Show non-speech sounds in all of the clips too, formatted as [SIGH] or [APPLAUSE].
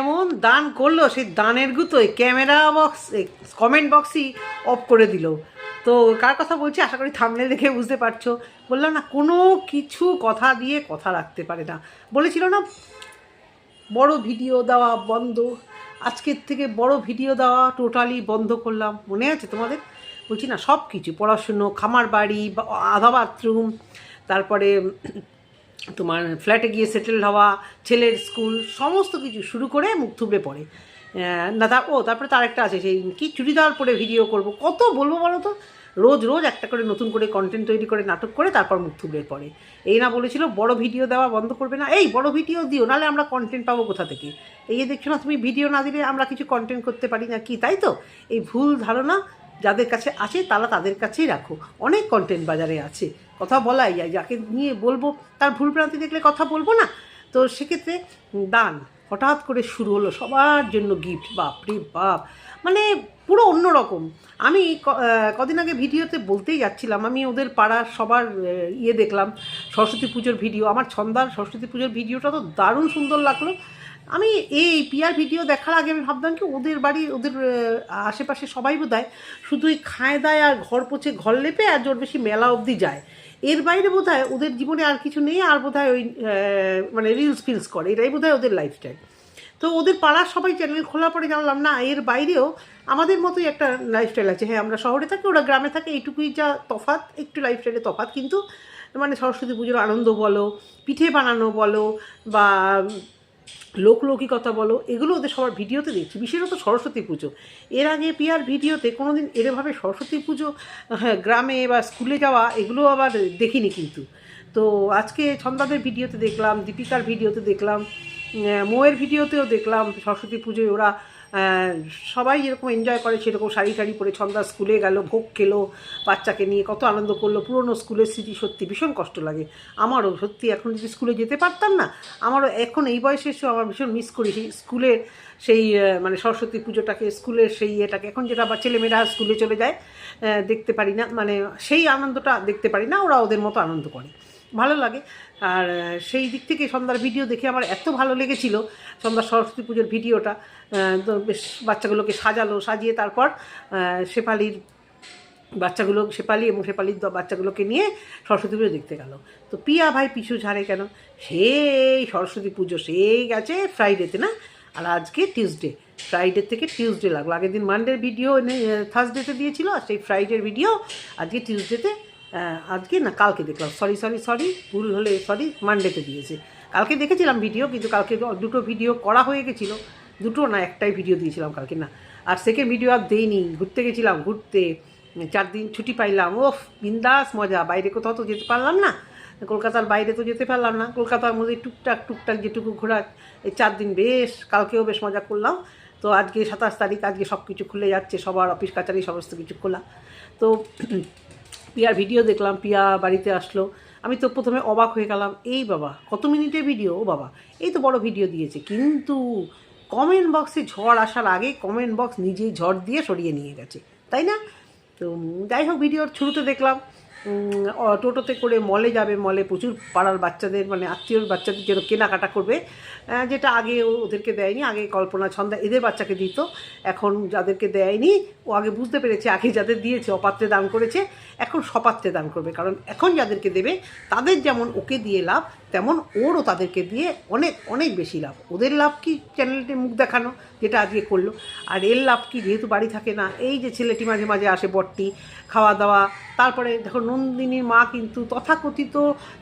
এমন দান করল? সেই দানের গুতোয় ক্যামেরা বক্স কমেন্ট বক্সই অফ করে দিল। তো কার কথা বলছি? আশা করি থামলে দেখে বুঝতে পারছ। বললাম, না, কোনো কিছু কথা দিয়ে কথা রাখতে পারে না। বলেছিল না, বড় ভিডিও দেওয়া বন্ধ। আজকের থেকে বড় ভিডিও দেওয়া টোটালি বন্ধ করলাম। মনে আছে তোমাদের? বলছি, না সব কিছু পড়াশুনো, খামার বাড়ি আধা বাথরুম তারপরে তোমার ফ্ল্যাটে গিয়ে সেটেল হওয়া, ছেলের স্কুল, সমস্ত কিছু শুরু করে মুখ থুবড়ে পড়ে। না তার ও, তারপরে তার একটা আছে, সেই কি চুড়িদার পরে ভিডিও করব, কত বলব বলো তো? রোজ রোজ একটা করে নতুন করে কন্টেন্ট তৈরি করে, নাটক করে, তারপর মুখ থুবড়ে পড়ে। এই না বলেছিল, বড় ভিডিও দেওয়া বন্ধ করবে না। এই, বড় ভিডিও দিও, নাহলে আমরা কন্টেন্ট পাবো কোথা থেকে? এই দেখছ না, তুমি ভিডিও না দিলে আমরা কিছু কন্টেন্ট করতে পারি না, কি, তাই তো? এই ভুল ধারণা যাদের কাছে আছে, তারা তাদের কাছেই রাখো। অনেক কন্টেন্ট বাজারে আছে। কথা বলাই যায় যাকে নিয়ে বলব, তার ভুল ভ্রান্তি দেখলে কথা বলব না। তো সেক্ষেত্রে দান হঠাৎ করে শুরু হলো, সবার জন্য গিফট বাপ রে বাপ। মানে পুরো অন্যরকম। আমি কদিন আগে ভিডিওতে বলতেই যাচ্ছিলাম, আমি ওদের পাড়ার সবার ইয়ে দেখলাম, সরস্বতী পুজোর ভিডিও। আমার ছন্দার সরস্বতী পুজোর ভিডিওটা তো দারুণ সুন্দর লাগল। আমি এই পিয়ার ভিডিও দেখার আগে আমি ভাবতাম কি, ওদের বাড়ি, ওদের আশেপাশে সবাই বোধ হয় শুধু ওই খায় দায় আর ঘর পচে ঘর লেপে আর জোর বেশি মেলা অবধি যায়। এর বাইরে বোধ ওদের জীবনে আর কিছু নেই, আর বোধ ওই মানে রিলস ফিলস করে। এটাই বোধ ওদের লাইফস্টাইল তো ওদের পাড়ার সবাই চ্যানেল খোলার পরে জানলাম, না, এর বাইরেও আমাদের মতোই একটা লাইফস্টাইল আছে। হ্যাঁ আমরা শহরে থাকি, ওরা গ্রামে থাকে, এইটুকুই যা তফাত একটু লাইফস্টাইলে তফাত কিন্তু মানে সরস্বতী পুজোর আনন্দ বলো, পিঠে বানানো বলো, বা লোকলৌকিকতা বলো এগুলো ওদের সবার ভিডিওতে দেখছি। বিশেষত সরস্বতী পুজো। এর আগে পিয়ার ভিডিওতে কোনো দিন এরভাবে সরস্বতী পুজো হ্যাঁ, গ্রামে বা স্কুলে যাওয়া এগুলো আবার দেখিনি কিন্তু। তো আজকে ছন্দাদের ভিডিওতে দেখলাম দীপিকার ভিডিওতে দেখলাম মোয়ের ভিডিওতেও দেখলাম সরস্বতী পুজোয় ওরা সবাই যেরকম এনজয় করে সেরকম শাড়ি টাড়ি পরে ছন্দা স্কুলে গেল, ভোগ খেলো, বাচ্চাকে নিয়ে কত আনন্দ করল, পুরনো স্কুলের স্মৃতি সত্যি ভীষণ কষ্ট লাগে। আমারও সত্যি এখন যদি স্কুলে যেতে পারতাম না, আমারও এখন এই বয়সে এসেও আমার ভীষণ মিস করি সেই স্কুলের সেই মানে সরস্বতী পুজোটাকে স্কুলের সেই ইয়েটাকে এখন যেটা আবার ছেলেমেয়েরা স্কুলে চলে যায় দেখতে পারি না মানে সেই আনন্দটা দেখতে পারি না, ওরা ওদের মতো আনন্দ করে। ভালো লাগে। আর সেই দিক থেকে সন্ধ্যার ভিডিও দেখে আমার এত ভালো লেগেছিল সন্ধ্যার সরস্বতী পুজোর ভিডিওটা তো বেশ বাচ্চাগুলোকে সাজালো, সাজিয়ে তারপর শেফালির বাচ্চাগুলো শেপালি এবং শেপালির বাচ্চাগুলোকে নিয়ে সরস্বতী পুজো দেখতে গেল। তো পিয়া ভাই পিছু ঝাড়ে কেন? সেই সরস্বতী পুজো সেই গেছে ফ্রাইডেতে না? আর আজকে টিউসডে ফ্রাইডে থেকে টিউসডে লাগল। আগের দিন মানডের ভিডিও থার্সডেতে দিয়েছিল, আর সেই ফ্রাইডের ভিডিও আজকে টিউসডেতে আজকে না কালকে দেখলাম। সরি সরি সরি ভুল হলে সরি মানডেতে দিয়েছে। কালকে দেখেছিলাম ভিডিও কিন্তু কালকে দুটো ভিডিও করা হয়ে গেছিল। দুটো না, একটাই ভিডিও দিয়েছিলাম কালকে না। আর সেকেন্ড ভিডিও আর দেইনি। ঘুরতে গেছিলাম, ঘুরতে। চার দিন ছুটি পাইলাম। ওফ, বিন্দাস মজা। বাইরে কোথাও তো যেতে পারলাম না। কলকাতার বাইরে তো যেতে পারলাম না। কলকাতার মধ্যে টুকটাক টুকটাক যেটুকু ঘোরা এই চার দিন বেশ, কালকেও বেশ মজা করলাম। তো আজকে সাতাশ তারিখ, আজকে সব কিছু খুলে যাচ্ছে। সবার অফিস কাচারি, সমস্ত কিছু খোলা। তো পিয়ার ভিডিও দেখলাম, পিয়া বাড়িতে আসলো। আমি তো প্রথমে অবাক হয়ে গেলাম, এই বাবা, কত মিনিটের ভিডিও? ও বাবা, এই তো বড় ভিডিও দিয়েছে। কিন্তু কমেন্ট বক্সে ঝড় আসার আগে কমেন্ট বক্স নিজেই ঝড় দিয়ে সরিয়ে নিয়ে গেছে, তাই না? তো যাই হোক, ভিডিওর শুরুতে দেখলাম টোটোতে করে মলে যাবে মলে প্রচুর পাড়ার বাচ্চাদের মানে আত্মীয়র বাচ্চাদের জন্য কেনাকাটা করবে যেটা আগে ওদেরকে দেয়নি, আগে কল্পনা ছন্দা এদের বাচ্চাকে দিত, এখন যাদেরকে দেয়নি, ও আগে বুঝতে পেরেছে, আগে যাদের দিয়েছে, অপাত্রে দান করেছে, এখন সপাত্রে দান করবে, কারণ এখন যাদেরকে দেবে, তাদের যেমন ওকে দিয়ে লাভ তেমন ওরও তাদেরকে দিয়ে অনেক অনেক বেশি লাভ। ওদের লাভ কি চ্যানেলটি মুখ দেখানো, যেটা আজকে করল। আর এর লাভ কি যেহেতু বাড়ি থাকে না, এই যে ছেলেটি মাঝে মাঝে আসে বটটি খাওয়া দাওয়া তারপরে দেখো নন্দিনীর মা কিন্তু তথাকথিত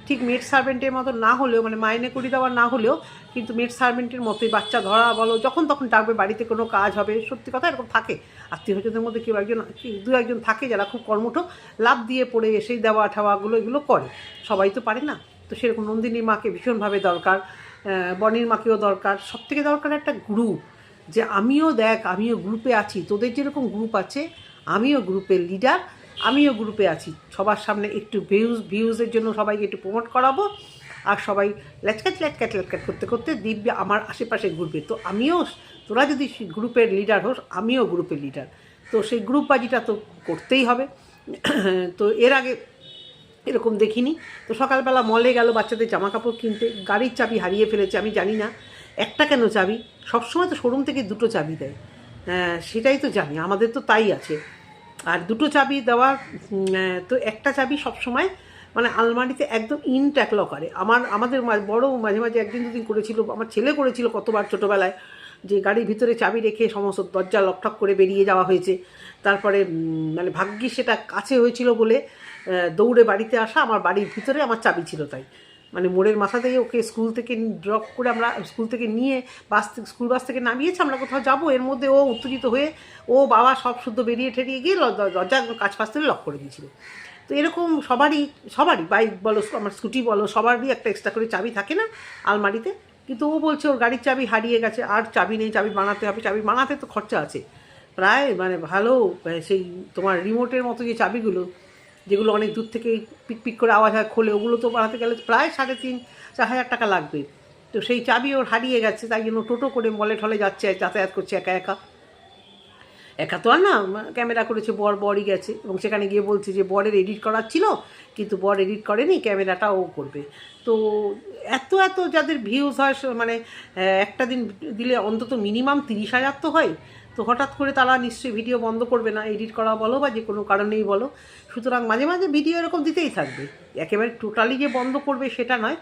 ঠিক মেড সার্ভেন্টের মতো না হলেও মানে মাইনে করি দেওয়া না হলেও কিন্তু মেড সার্ভেন্টের মতোই বাচ্চা ধরা বলো, যখন তখন ডাকবে, বাড়িতে কোনো কাজ হবে, সত্যি কথা এরকম থাকে। আত্মীয় স্বজনদের মধ্যে কেউ একজন দু একজন থাকে যারা খুব কর্মঠ, লাভ দিয়ে পড়ে এসেই দেওয়া ঠাওয়াগুলো এগুলো করে। সবাই তো পারে না। তো সেরকম নন্দিনীর মাকে ভীষণভাবে দরকার বনির মাকেও দরকার। সব থেকে দরকার একটা গ্রুপ যে আমিও দেখ, আমিও গ্রুপে আছি। তোদের যেরকম গ্রুপ আছে, আমিও গ্রুপের লিডার আমিও গ্রুপে আছি। সবার সামনে একটু ভিউজ ভিউজের জন্য সবাইকে একটু প্রমোট করাবো। আর সবাই ল্যাচকাট ল্যাচকাট ল্যাচকাট করতে করতে দিব্য আমার আশেপাশে ঘুরবে। তো আমিও, তোরা যদি গ্রুপের লিডার হোস, আমিও গ্রুপের লিডার তো সেই গ্রুপ বাজিটা তো করতেই হবে। তো এর আগে এরকম দেখিনি। তো সকালবেলা মলে গেল বাচ্চাদের জামা কাপড় কিনতে। গাড়ির চাবি হারিয়ে ফেলেছে আমি জানি না। একটা কেন চাবি? সবসময় তো শোরুম থেকে দুটো চাবি দেয়। আহ, সেটাই তো জানি আমাদের তো তাই আছে। আর দুটো চাবি দেওয়া তো একটা চাবি সবসময় মানে আলমারিতে একদম ইনট্যাক লকারে আমার আমাদের বড় মাঝে মাঝে একদিন দুদিন করেছিল আমার ছেলে করেছিল কতবার ছোটোবেলায় যে গাড়ির ভিতরে চাবি রেখে সমস্ত দরজা লকঠক করে বেরিয়ে যাওয়া হয়েছে। তারপরে মানে ভাগ্যিস সেটা কাছে হয়েছিল বলে দৌড়ে বাড়িতে আসা আমার বাড়ির ভিতরে আমার চাবি ছিল তাই। মানে মোড়ের মাথাতেই ওকে স্কুল থেকে ড্রপ করে আমরা স্কুল থেকে নিয়ে বাস থেকে, স্কুল বাস থেকে নামিয়েছে, আমরা কোথাও যাব। এর মধ্যে ও উত্তেজিত হয়ে ও বাবা সব শুদ্ধ বেরিয়ে ঠেরিয়ে গিয়ে দরজা, কাজ ফাঁস থেকে লক করে দিয়েছিল। তো এরকম সবারই সবারই বাইক বলো, আমার স্কুটি বলো, সবারই একটা এক্সট্রা করে চাবি থাকে না আলমারিতে। কিন্তু ও বলছে, ওর গাড়ির চাবি হারিয়ে গেছে, আর চাবি নেই, চাবি বানাতে হবে, চাবি বানাতে তো খরচা আছে। প্রায় মানে ভালো সেই তোমার রিমোটের মতো যে চাবিগুলো যেগুলো অনেক দূর থেকে পিক পিক করে আওয়াজ হয় খোলে, ওগুলো তো বাড়াতে গেলে প্রায় সাড়ে তিন, চার হাজার টাকা লাগবে। তো সেই চাবি ওর হারিয়ে গেছে, তাই জন্য টোটো করে মলে ঠলে যাচ্ছে, যাতায়াত করছে একা একা। একা তো আর না ক্যামেরা করেছে, বর, বরই গেছে। এবং সেখানে গিয়ে বলছে যে, বরের এডিট করার ছিল, কিন্তু বর এডিট করেনি, ক্যামেরাটা ও করবে। তো এত এত যাদের ভিউজ হয় মানে একটা দিন দিলে অন্তত মিনিমাম তিরিশ হাজার তো হয়। তো হঠাৎ করে তারা নিশ্চয়ই ভিডিও বন্ধ করবে না এডিট করা বলো বা যে কোনো কারণেই বলো। সুতরাং মাঝে মাঝে ভিডিও এরকম দিতেই থাকবে। একেবারে টোটালি যে বন্ধ করবে সেটা নয়।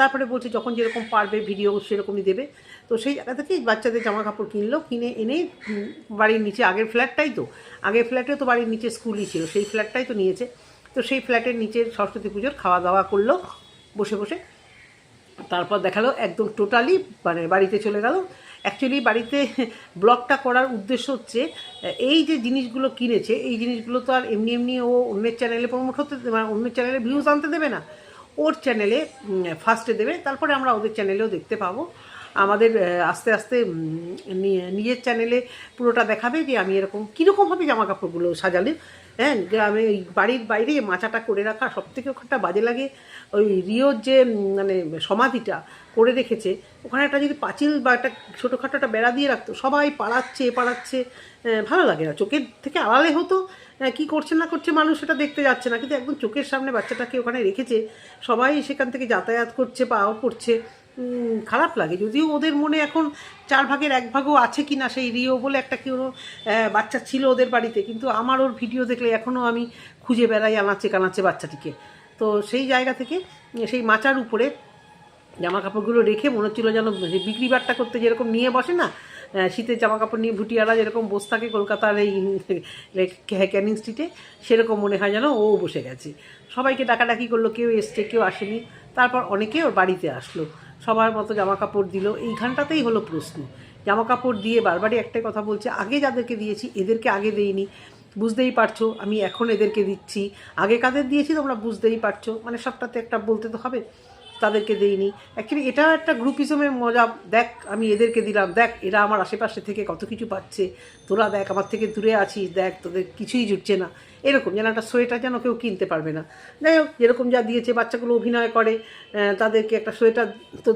তারপরে বলছে যখন যেরকম পারবে ভিডিও সেরকমই দেবে। তো সেই জায়গা থেকেই বাচ্চাদের জামা কাপড় কিনলো, কিনে এনেই বাড়ির নিচে, আগের ফ্ল্যাটটাই তো, আগের ফ্ল্যাটে তো বাড়ির নিচে স্কুলই ছিল, সেই ফ্ল্যাটটাই তো নিয়েছে। তো সেই ফ্ল্যাটের নিচে সরস্বতী পুজোর খাওয়া দাওয়া করল, বসে বসে। তারপর দেখাল একদম টোটালি মানে বাড়িতে চলে গেল। অ্যাকচুয়ালি বাড়িতে ব্লগটা করার উদ্দেশ্য হচ্ছে, এই যে জিনিসগুলো কিনেছে, এই জিনিসগুলো তো আর এমনি এমনি ও অন্যের চ্যানেলে প্রমোট হতে মানে অন্যের চ্যানেলে ভিউজ আনতে দেবে না। ওর চ্যানেলে ফার্স্টে দেবে, তারপরে আমরা ওদের চ্যানেলেও দেখতে পাবো। আমাদের আস্তে আস্তে নিজের চ্যানেলে পুরোটা দেখাবে যে আমি এরকম কীরকমভাবে জামা কাপড়গুলো সাজালে। হ্যাঁ গ্রামে ওই বাড়ির বাইরে মাচাটা করে রাখা সব থেকে ওখানটা বাজে লাগে ওই রিওর যে মানে সমাধিটা করে রেখেছে ওখানে একটা যদি পাঁচিল বা একটা ছোটোখাটো একটা বেড়া দিয়ে রাখতো সবাই পাড়াচ্ছে এ পাড়াচ্ছে ভালো লাগে না। চোখের থেকে আড়ালে হতো কি করছে না করছে মানুষ সেটা দেখতে যাচ্ছে না। কিন্তু একদম চোখের সামনে বাচ্চাটাকে ওখানে রেখেছে সবাই সেখান থেকে যাতায়াত করছে পাও করছে উম, খারাপ লাগে। যদিও ওদের মনে এখন চার ভাগের এক ভাগও আছে কি না সেই রিও বলে একটা কেউ বাচ্চা ছিল ওদের বাড়িতে। কিন্তু আমার ওর ভিডিও দেখলে এখনও আমি খুঁজে বেড়াই আনাচ্ছে কানাচ্ছে বাচ্চাটিকে। তো সেই জায়গা থেকে, সেই মাচার উপরে জামা কাপড়গুলো রেখে মনে হচ্ছিল যেন বিক্রি বাট্টা করতে যেরকম নিয়ে বসে না শীতের জামা কাপড় নিয়ে ভুটিয়ারা যেরকম বসে থাকে কলকাতার এই ক্যানিং স্ট্রিটে, সেরকম মনে হয় যেন ও বসে গেছে। সবাইকে ডাকাডাকি করল, কেউ এসছে, কেউ আসেনি। তারপর অনেকে ওর বাড়িতে আসলো। সবার মতো জামা কাপড় দিল। এইখানটাতেই হলো প্রশ্ন। জামা কাপড় দিয়ে বারবারই একটাই কথা বলছে, আগে যাদেরকে দিয়েছি, এদেরকে আগে দেইনি। বুঝতেই পারছ, আমি এখন এদেরকে দিচ্ছি। আগে কাদের দিয়েছি তোমরা বুঝতেই পারছ। মানে সবটাতে একটা বলতে তো হবে। তাদেরকে দেইনি। অ্যাকচুয়ালি এটাও একটা গ্রুপিজমের মজা। দেখ, আমি এদেরকে দিলাম। দেখ, এরা আমার আশেপাশে থেকে কত কিছু পাচ্ছে। তোরা দেখ, আমার থেকে দূরে আছিস। দেখ, তোদের কিছুই জুটছে না। এরকম যেন একটা সোয়েটার যেন কেউ কিনতে পারবে না। যাই হোক, যেরকম যা দিয়েছে, বাচ্চাগুলো অভিনয় করে তাদেরকে একটা সোয়েটার তো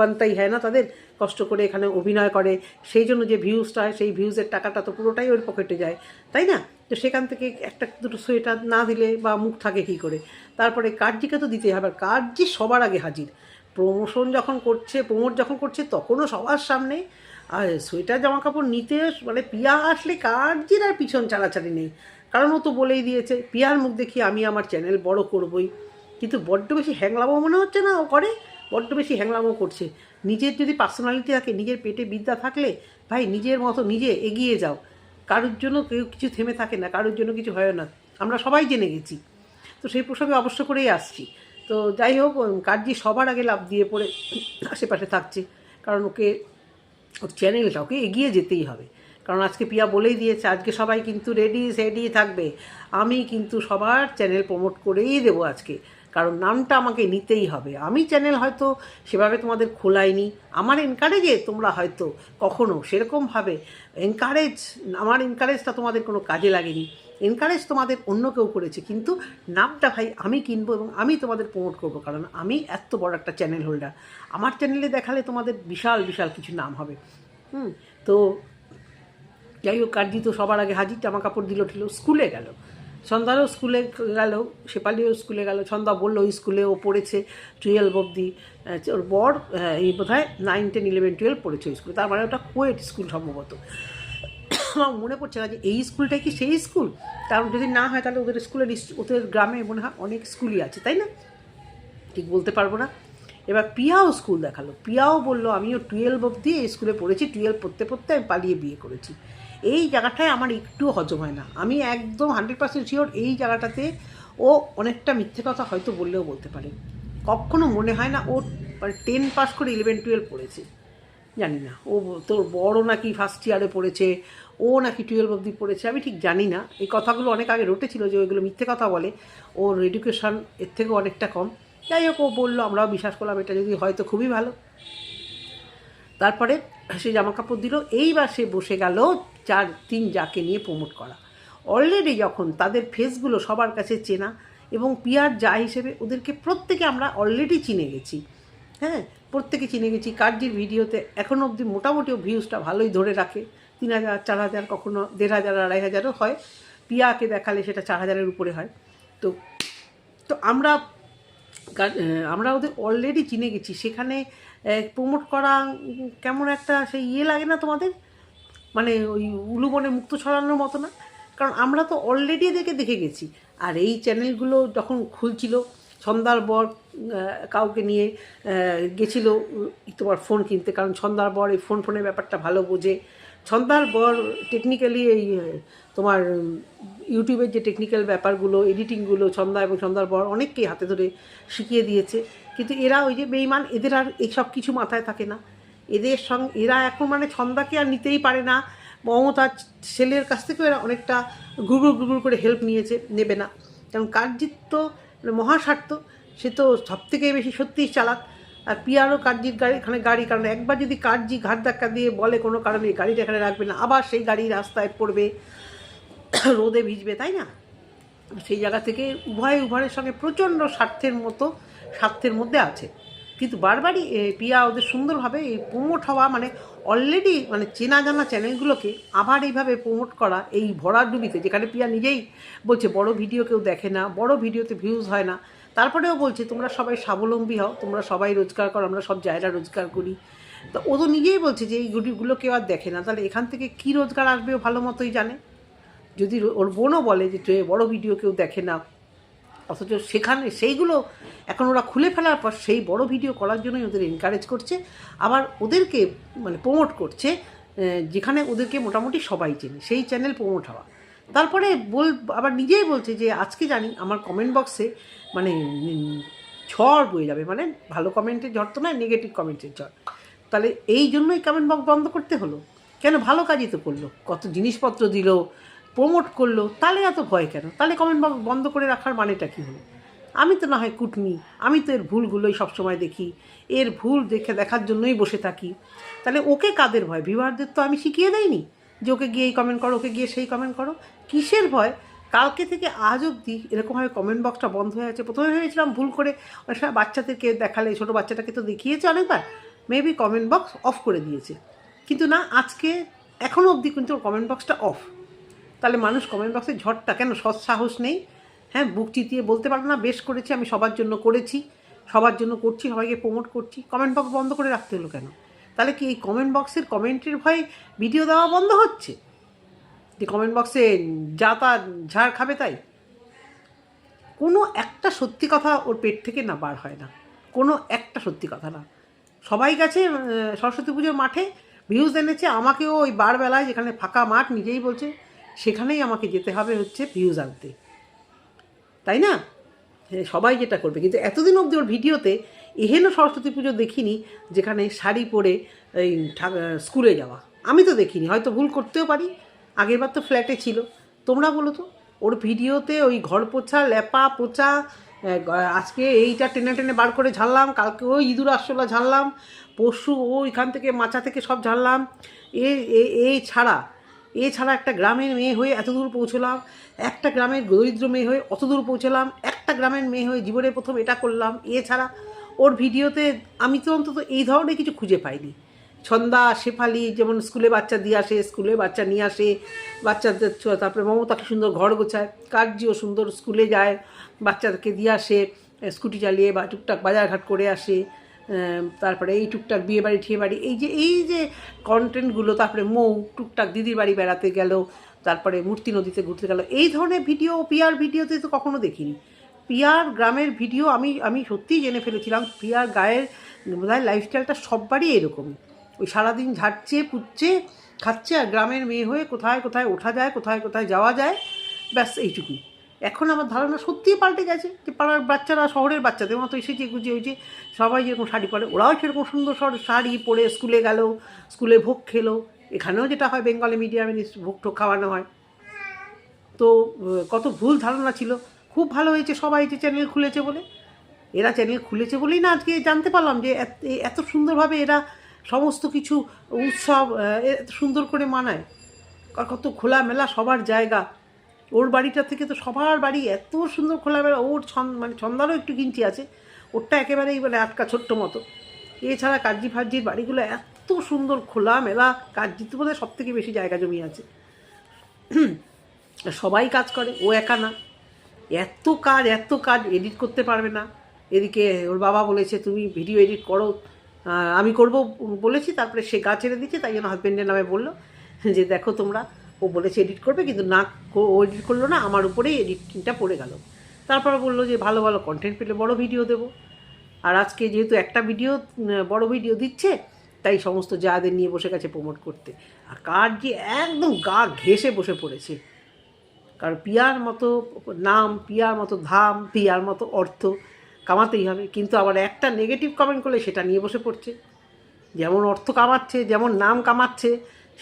বানতেই, হয় না তাদের? কষ্ট করে এখানে অভিনয় করে। সেই জন্য যে ভিউজটা হয়, সেই ভিউজের টাকাটা তো পুরোটাই ওর পকেটে যায়। তাই না? তো সেখান থেকে একটা দুটো সোয়েটার না দিলে বা মুখ থাকে কী করে? তারপরে কার্জিকে তো দিতেই হবে। আর সবার আগে হাজির। প্রমোশন যখন করছে, প্রমোট যখন করছে, তখনও সবার সামনে। আর সোয়েটার জামা কাপড় নিতে মানে পিয়া আসলে কার্জির আর পিছন চালাচালি নেই। কারণ ও তো বলেই দিয়েছে, পিয়ার মুখ দেখি আমি আমার চ্যানেল বড় করবই। কিন্তু বড্ড বেশি হ্যাংলামো মনে হচ্ছে না ও করে? বড্ড বেশি হ্যাংলামো করছে। নিজের যদি পার্সোনালিটি থাকে, নিজের পেটে বিদ্যা থাকলে, ভাই, নিজের মতো নিজে এগিয়ে যাও। কারোর জন্য কেউ কিছু থেমে থাকে না, কারোর জন্য কিছু হয় না। আমরা সবাই জেনে গেছি। তো সেই প্রসঙ্গে অবশ্য করেই আসছি। তো যাই হোক কার্জি সবার আগে লাভ দিয়ে পড়ে আশেপাশে থাকছে। কারণ ওকে, ওর চ্যানেলটা, ওকে এগিয়ে যেতেই হবে। কারণ আজকে পিয়া বলেই দিয়েছে, আজকে সবাই কিন্তু রেডি সেডি থাকবে। আমি কিন্তু সবার চ্যানেল প্রমোট করেই দেবো আজকে। কারণ নামটা আমাকে নিতেই হবে। আমি চ্যানেল হয়তো সেভাবে তোমাদের খোলাইনি। আমার এনকারেজে তোমরা হয়তো কখনো সেরকমভাবে এনকারেজ আমার এনকারেজটা তোমাদের কোনো কাজে লাগেনি। এনকারেজ তোমাদের অন্য কেউ করেছে, কিন্তু নামটা ভাই আমি কিনবো এবং আমি তোমাদের প্রমোট করব, কারণ আমি এত বড় একটা চ্যানেল হোল্ডার আমার চ্যানেলে দেখালে তোমাদের বিশাল বিশাল কিছু নাম হবে। হুম, তো যাই হোক, কার্জি তো সবার আগে হাজির জামা কাপড় দিল ঠিল স্কুলে গেল। সন্ধ্যারও স্কুলে গেল শেপালিও স্কুলে গেল ছন্দা বলল স্কুলে ও পড়েছে টুয়েলভ আহ, ওর বর এই বোধ হয় নাইন টেন ইলেভেন টুয়েলভ পড়েছে স্কুলে। তার মানে ওটা কোয়েট স্কুল সম্ভবত। আমার মনে পড়ছে না যে এই স্কুলটাই কি সেই স্কুল? কারণ যদি না হয় তাহলে ওদের স্কুলের ওদের গ্রামে মনে হয় অনেক স্কুলই আছে তাই না? ঠিক বলতে পারব না। এবার পিয়াও স্কুল দেখাল। পিয়াও বলল আমিও টুয়েলভ অবধি এই স্কুলে পড়েছি টুয়েলভ পড়তে পড়তে আমি পালিয়ে বিয়ে করেছি। এই জায়গাটায় আমার একটু হজম হয় না। আমি একদম হান্ড্রেড পার্সেন্ট শিওর এই জায়গাটাতে ও অনেকটা মিথ্যে কথা হয়তো বললেও বলতে পারে। কখনো মনে হয় না, ও মানে টেন পাস করে ইলেভেন টুয়েলভ পড়েছে। জানি না, ও তোর বড় নাকি ফার্স্ট ইয়ারে পড়েছে, ও নাকি টুয়েলভ অবধি পড়েছে, আমি ঠিক জানি না। এই কথাগুলো অনেক আগে রটেছিল যে ওইগুলো মিথ্যে কথা বলে। ওর এডুকেশন এর থেকেও অনেকটা কম। যাই হোক, ও বলল, আমরাও বিশ্বাস করলাম, এটা যদি হয়তো খুবই ভালো। তারপরে সে জামা কাপড় দিল, এইবার সে বসে গেল চার, তিন যাকে নিয়ে প্রমোট করা। অলরেডি যখন তাদের ফেসগুলো সবার কাছে চেনা এবং পিয়ার যা হিসেবে ওদেরকে প্রত্যেকে আমরা অলরেডি চিনে গেছি। হ্যাঁ প্রত্যেকে চিনে গেছি। কার্জির ভিডিওতে এখনও অবধি মোটামুটি ভিউজটা ভালোই ধরে রাখে। তিন হাজার, চার হাজার, কখনো দেড় হাজার, আড়াই হাজারও হয়। পিয়াকে দেখালে সেটা চার হাজারের উপরে হয়। তো তো আমরা আমরা ওদের অলরেডি চিনে গেছি। সেখানে প্রমোট করা, কেমন একটা সেই ইয়ে লাগে না তোমাদের? মানে ওই উলুবনে মুক্ত ছড়ানোর মতো না? কারণ আমরা তো অলরেডি এদেরকে দেখে গেছি। আর এই চ্যানেলগুলো যখন খুলছিল, সন্ধ্যার বর কাউকে নিয়ে গেছিল তোমার ফোন কিনতে। কারণ সন্ধ্যার বর এই ফোন ফোনের ব্যাপারটা ভালো বোঝে। সন্ধ্যার বর টেকনিক্যালি এই তোমার, ইউটিউবের যে টেকনিক্যাল ব্যাপারগুলো এডিটিংগুলো সন্ধ্যা এবং সন্ধ্যার বর অনেককেই হাতে ধরে শিখিয়ে দিয়েছে। কিন্তু এরা ওই যে বেইমান এদের আর এইসব কিছু মাথায় থাকে না। এদের সঙ্গে এরা এখন মানে ছন্দাকে আর নিতেই পারে না। মমতার ছেলের কাছ থেকেও এরা অনেকটা গুগুর গুগুর করে হেল্প নিয়েছে, নেবে না। কারণ কার্জিত তো মানে মহাস্বার্থ, সে তো সব থেকে বেশি সত্যিই চালাক। আর পিয়ারও কার্জির গাড়ি, এখানে গাড়ি, কারণ একবার যদি কার্জি ঘাট ধাক্কা দিয়ে বলে কোনো কারণে, গাড়িটা এখানে রাখবে না, আবার সেই গাড়ি রাস্তায় পড়বে, রোদে ভিজবে, তাই না? সেই জায়গা থেকে উভয় উভয়ের সঙ্গে প্রচণ্ড স্বার্থের মতো স্বার্থের মধ্যে আছে। কিন্তু বারবারই পিয়া ওদের সুন্দরভাবে এই প্রমোট হওয়া মানে অলরেডি মানে চেনা জানা চ্যানেলগুলোকে আবার এইভাবে প্রমোট করা এই ভরাডুবিতে, যেখানে পিয়া নিজেই বলছে, বড় ভিডিও কেউ দেখে না, বড় ভিডিওতে ভিউজ হয় না। তারপরেও বলছে, তোমরা সবাই স্বাবলম্বী হও, তোমরা সবাই রোজগার করো, আমরা সব জায়গা রোজগার করি। তো ও তো নিজেই বলছে যে, এই গুলো কেউ আর দেখে না। তাহলে এখান থেকে কী রোজগার আসবে ও ভালো মতোই জানে। যদি ওর বোনও বলে যে বড় ভিডিও কেউ দেখে না অথচ সেখানে সেইগুলো এখন ওরা খুলে ফেলার পর সেই বড় ভিডিও করার জন্যই ওদের এনকারেজ করছে। আবার ওদেরকে মানে প্রমোট করছে যেখানে ওদেরকে মোটামুটি সবাই চেনে, সেই চ্যানেল প্রমোট হওয়া। তারপরে বল, আবার নিজেই বলছে যে, আজকে জানি, আমার কমেন্ট বক্সে মানে ঝড় বয়ে যাবে। মানে ভালো কমেন্টের ঝড় তো নয় নেগেটিভ কমেন্টের ঝড়। তাহলে এই জন্যই কমেন্ট বক্স বন্ধ করতে হলো? কেন? ভালো কাজই তো করল। কত জিনিসপত্র দিল প্রমোট করল, তাহলে এত ভয় কেন? তাহলে কমেন্ট বক্স বন্ধ করে রাখার মানেটা কী হলো? আমি তো না হয় কুটনি, আমি তো এর ভুলগুলোই সবসময় দেখি। এর ভুল দেখে দেখার জন্যই বসে থাকি। তাহলে ওকে কাদের ভয়? ভিউয়ারদের তো আমি শিখিয়ে দেইনি যে ওকে গিয়ে এই কমেন্ট করো, ওকে গিয়ে সেই কমেন্ট করো। কিসের ভয়? কালকে থেকে আজ অবধি এরকমভাবে কমেন্ট বক্সটা বন্ধ হয়ে আছে। প্রথমে ভেবেছিলাম ভুল করে অনেক সময় বাচ্চাদেরকে দেখালে, ছোটো বাচ্চাটাকে তো দেখিয়েছে অনেকবার। মেবি কমেন্ট বক্স অফ করে দিয়েছে। কিন্তু না, আজকে এখনও অবধি কিন্তু কমেন্ট বক্সটা অফ তাহলে মানুষ কমেন্ট বক্সে ঝড়টা কেন? সৎ সাহস নেই। হ্যাঁ বুক চিতিয়ে বলতে পারব না, বেশ করেছি, আমি সবার জন্য করেছি, সবার জন্য করছি, সবাইকে প্রমোট করছি। কমেন্ট বক্স বন্ধ করে রাখতে হলো কেন? তাহলে কি এই কমেন্ট বক্সের কমেন্টের ভয়ে ভিডিও দেওয়া বন্ধ হচ্ছে? যে কমেন্ট বক্সে যা তা ঝাড় খাবে তাই? কোনো একটা সত্যি কথা ওর পেট থেকে না বার হয় না। কোনো একটা সত্যি কথা না। সবাই গেছে সরস্বতী পুজোর মাঠে ভিউজ এনেছে, আমাকেও ওই বারবেলায় যেখানে ফাঁকা মাঠ নিজেই বলছে সেখানেই আমাকে যেতে হবে হচ্ছে ভিউজ আনতে। তাই না? সবাই যেটা করবে। কিন্তু এতদিন অবধি ওর ভিডিওতে এহেন সরস্বতী পুজো দেখিনি, যেখানে শাড়ি পরে এই স্কুলে যাওয়া। আমি তো দেখিনি, হয়তো ভুল করতেও পারি। আগেরবার তো ফ্ল্যাটে ছিল। তোমরা বলো তো, ওর ভিডিওতে ওই ঘর পোছা, ল্যাপা পোছা আজকে এইটা টেনে টেনে বার করে ঝাড়লাম, কালকে ওই ইঁদুর আসলা ঝাড়লাম, পরশু ও এখান থেকে মাচা থেকে সব ঝাড়লাম। এ, এ- ছাড়া এছাড়া একটা গ্রামের মেয়ে হয়ে এত দূর পৌঁছলাম, একটা গ্রামের দরিদ্র মেয়ে হয়ে অত দূর পৌঁছলাম, একটা গ্রামের মেয়ে হয়ে জীবনে প্রথম এটা করলাম। এছাড়া ওর ভিডিওতে আমি তো অন্তত এই ধরনের কিছু খুঁজে পাইনি। ছন্দা, শেফালি যেমন স্কুলে বাচ্চা দিয়ে আসে, স্কুলে বাচ্চা নিয়ে আসে, বাচ্চাদের তারপরে মমতাকে সুন্দর ঘর গোছায়, কার্যও সুন্দর স্কুলে যায় বাচ্চাদেরকে দিয়ে আসে, স্কুটি চালিয়ে বা টুকটাক বাজারঘাট করে আসে। তারপরে এই টুকটাক বিয়ে বাড়ি ঠিয়ে বাড়ি, এই যে এই যে কন্টেন্টগুলো তারপরে মৌ, টুকটাক দিদির বাড়ি বেড়াতে গেল, তারপরে মূর্তি নদীতে ঘুরতে গেল, এই ধরনের ভিডিও পিয়ার ভিডিওতে তো কখনো দেখিনি। পিয়ার গ্রামের ভিডিও আমি আমি সত্যিই জেনে ফেলেছিলাম পিয়ার গায়ের বোধহয় লাইফস্টাইলটা সববারই এরকমই। ওই সারাদিন ঝাড়ছে পুচ্ছে খাচ্ছে, আর গ্রামের মেয়ে হয়ে কোথায় কোথায় ওঠা যায়, কোথায় কোথায় যাওয়া যায়, ব্যাস এইটুকুই। এখন আমার ধারণা সত্যিই পাল্টে গেছে যে পাড়ার বাচ্চারা, শহরের বাচ্চাদের মতো এসেছে গুজে হয়েছে, সবাই যেরকম শাড়ি পরে। ওরাও সেরকম সুন্দর শাড়ি পরে স্কুলে গেল, স্কুলে ভোগ খেলো। এখানেও যেটা হয় বেঙ্গলি মিডিয়ামে ভোগ টোগ খাওয়ানো হয়। তো কত ভুল ধারণা ছিল। খুব ভালো হয়েছে, সবাই যে চ্যানেল খুলেছে বলে। এরা চ্যানেল খুলেছে বলেই না আজকে জানতে পারলাম যে এত- সুন্দরভাবে এরা সমস্ত কিছু উৎসব এত সুন্দর করে মানায়। কত খোলামেলা সবার জায়গা। ওর বাড়িটা থেকে তো সবার বাড়ি এত সুন্দর খোলামেলা, ওর ছন মানে ছন্দারও একটু কিঞ্চি আছে, ওরটা একেবারেই মানে আটকা ছোট্ট মতো। এছাড়া কার্জি ফার্জির বাড়িগুলো এত সুন্দর খোলা মেলা খোলামেলা কার্জিতে বোধহয় সব থেকে বেশি জায়গা জমি আছে। [CLEARS THROAT] সবাই কাজ করে, ও একা না। এত কাজ এত কাজ এডিট করতে পারবে না। এদিকে ওর বাবা বলেছে, তুমি ভিডিও এডিট করো। আমি করব বলেছি, তারপরে সে গা ছেড়ে দিচ্ছে তাই জন্য হাজব্যান্ডের নামে বলল যে, দেখো তোমরা ও বলেছে এডিট করবে, কিন্তু না ও এডিট করল না, আমার উপরেই এডিটিংটা পড়ে গেল। তারপর বলল যে, ভালো ভালো কন্টেন্ট পেলে বড় ভিডিও দেবো। আর আজকে যেহেতু একটা ভিডিও বড় ভিডিও দিচ্ছে, তাই সমস্ত যাদের নিয়ে বসে গেছে প্রমোট করতে। আর কার যে একদম গা ঘেসে বসে পড়েছে। কারণ পিয়ার মতো নাম, পিয়ার মতো ধাম, পিয়ার মতো অর্থ কামাতেই হবে। কিন্তু আবার একটা নেগেটিভ কমেন্ট করলে সেটা নিয়ে বসে পড়ছে। যেমন অর্থ কামাচ্ছে, যেমন নাম কামাচ্ছে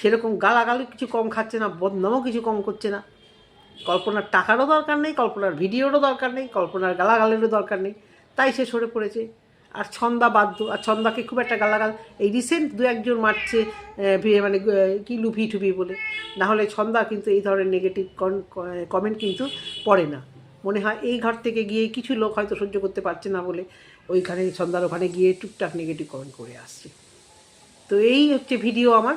সেরকম গালাগালি কিছু কম খাচ্ছে না, বদনামও কিছু কম করছে না। কল্পনার টাকারও দরকার নেই, কল্পনার ভিডিওরও দরকার নেই, কল্পনার গালাগালেরও দরকার নেই। তাই সে সরে পড়েছে। আর ছন্দা বাধ্য, আর ছন্দাকে খুব একটা গালাগাল, এই রিসেন্ট দু একজন মারছে মানে কি লুভি টুভি বলে। নাহলে ছন্দা কিন্তু এই ধরনের নেগেটিভ কমেন্ট কিন্তু পড়ে না। মনে হয় এই ঘর থেকে গিয়ে কিছু লোক হয়তো সহ্য করতে পারছে না বলে ওইখানে ছন্দার ওখানে গিয়ে টুকটাক নেগেটিভ কমেন্ট করে আসছে। তো এই হচ্ছে ভিডিও আমার।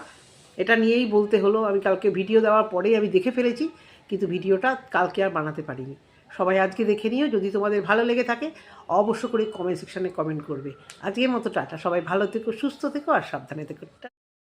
এটা নিয়েই বলতে হলো, আমি কালকে ভিডিও দেওয়ার পরেই আমি দেখে ফেলেছি, কিন্তু ভিডিওটা কালকে আর বানাতে পারিনি। সবাই আজকে দেখে নিও, যদি তোমাদের ভালো লেগে থাকে, অবশ্য করে কমেন্ট সেকশানে কমেন্ট করবে। আজকের মতো টাটা, সবাই ভালো থেকো, সুস্থ থেকো, আর সাবধানে থেকো।